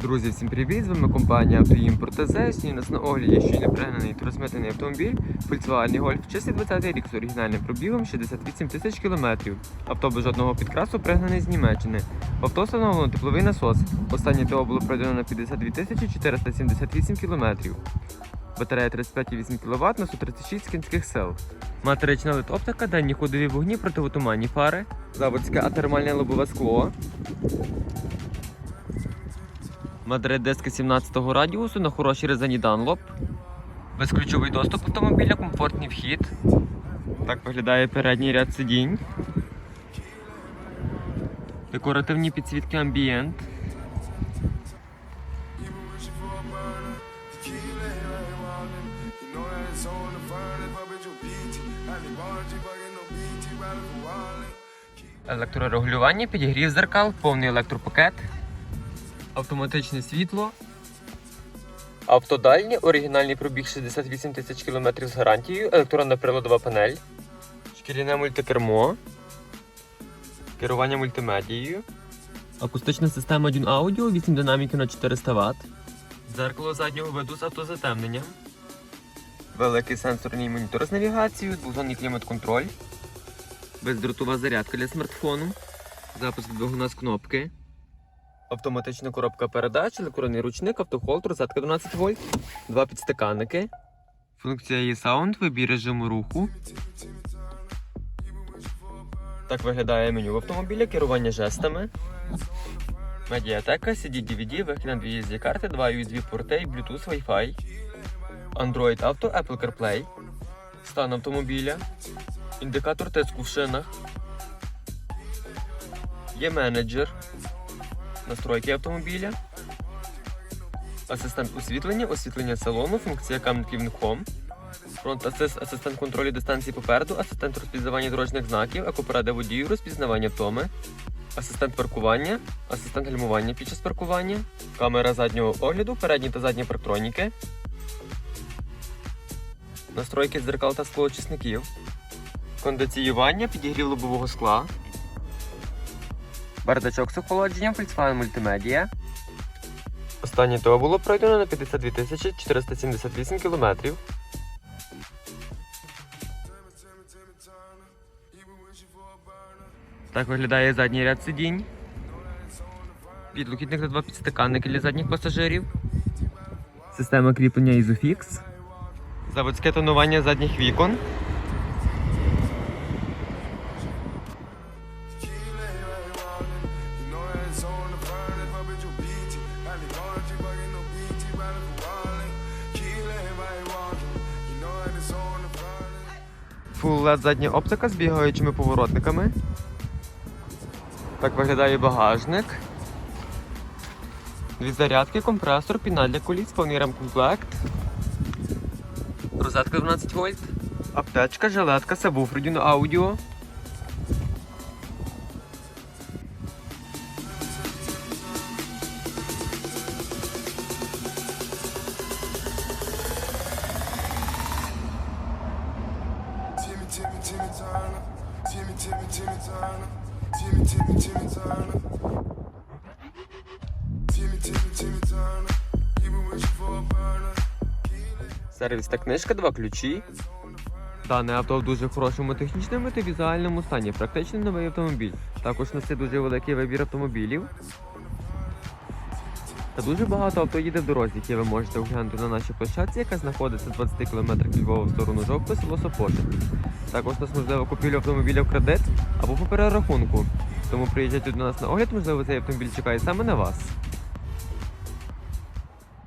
Друзі, всім привіт! З вами компанія «Автоімпорт ТЗ». Сьогодні у нас на огляді щойно пригнаний та розмитаний автомобіль Volkswagen Golf чистий 20 рік з оригінальним пробігом 68 тисяч кілометрів. Авто без жодного підкрасу пригнаний з Німеччини. Авто встановлено тепловий насос. Останнє ТО було пройдено на 52 тисячі 478 кілометрів. Батарея 35,8 кВт на 136 кінських сил. Матерична лит-оптика, денні ходові вогні, противотуманні фари, заводське атермальне лобове скло, Мадрид диски 17-го радіусу на хорошій резині Dunlop. Безключовий доступ автомобіля, комфортний вхід. Так виглядає передній ряд сидінь. Декоративні підсвітки амбієнт. Електрорегулювання, підігрів зеркал, повний електропакет, автоматичне світло. Автодальні, оригінальний пробіг 68 тисяч кілометрів з гарантією, електронна приладова панель, шкіряне мультикермо, керування мультимедією, акустична система Dune Audio, 8 динаміків на 400 Вт, дзеркало заднього виду з автозатемненням, великий сенсорний монітор з навігацією, двозонний клімат-контроль, бездротова зарядка для смартфону, запуск двигуна з кнопки. Автоматична коробка передач, електронний ручник, автохолд, розетка 12 вольт, два підстаканники. Функція є саунд, вибір режиму руху. Так виглядає меню в автомобілі, керування жестами. Медіатека, CD-DVD, вихід на дві usb карти, два USB-порти, Bluetooth, Wi-Fi. Android Auto, Apple CarPlay. Стан автомобіля. Індикатор тиску в шинах. Є менеджер настройки автомобіля, асистент освітлення, освітлення салону, функція Home, фронт асист, асистент контролю дистанції попереду, асистент розпізнавання дорожніх знаків, екопоради водію, розпізнавання втоми, асистент паркування, асистент гальмування під час паркування, камера заднього огляду, передні та задні парктроніки, настройки дзеркал та склоочисників, кондиціювання, підігрів лобового скла. Бардачок з охолодженням Volkswagen Multimedia. Останнє ТО було пройдено на 52 тисячі 478 кілометрів. Так виглядає задній ряд сидінь. Підлокітник та два підстаканники для задніх пасажирів. Система кріплення Isofix. Заводське тонування задніх вікон. Full LED задня оптика з бігаючими поворотниками. Так виглядає багажник. Дві зарядки, компресор, піна для коліс, повний ремкомплект. Розетка 12 вольт. Аптечка, жилетка, сабвуфер аудіо. Turner. Timmy, Timmy, Timmy Turner. Timmy, Timmy, Timmy Turner. Timmy, Timmy, Timmy Turner. You been wishing for a burner. Сервіс та книжка, два ключі. Дане авто в дуже хорошому технічному та візуальному стані. Практично новий автомобіль. Також несе дуже великий вибір автомобілів. Та дуже багато авто їде в дорозі, які ви можете оглянути на нашій площадці, яка знаходиться 20 км від Львова в сторону Жовтого, село Сопоти. Також у нас можливо купівля автомобіля в кредит або по перерахунку. Тому приїжджайте до нас на огляд, можливо, цей автомобіль чекає саме на вас.